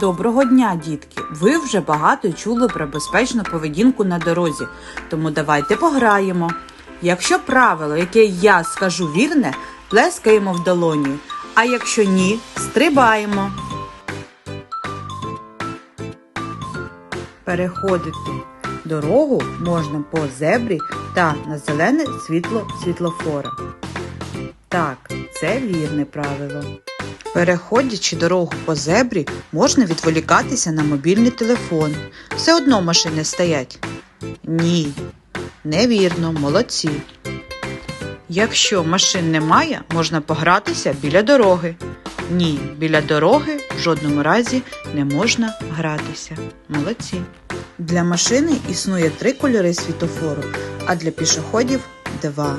Доброго дня, дітки! Ви вже багато чули про безпечну поведінку на дорозі, тому давайте пограємо. Якщо правило, яке я скажу вірне, плескаємо в долоні, а якщо ні, стрибаємо. Переходити дорогу можна по зебрі та на зелене світло світлофора. Так, це вірне правило. Переходячи дорогу по зебрі, можна відволікатися на мобільний телефон. Все одно машини стоять. Ні, невірно, молодці. Якщо машин немає, можна погратися біля дороги. Ні, біля дороги в жодному разі не можна гратися. Молодці. Для машини існує три кольори світофору, а для пішоходів два.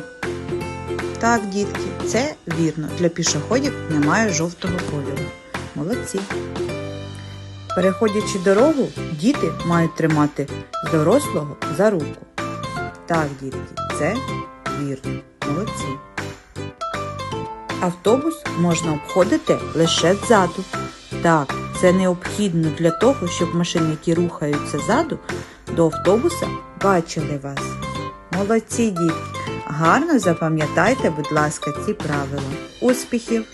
Так, дітки, це вірно. Для пішоходів немає жовтого кольору. Молодці. Переходячи дорогу, діти мають тримати дорослого за руку. Так, дітки, це вірно. Молодці. Автобус можна обходити лише ззаду. Так, це необхідно для того, щоб машини, які рухаються ззаду, до автобуса бачили вас. Молодці, дітки! Гарно запам'ятайте, будь ласка, ці правила. Успіхів!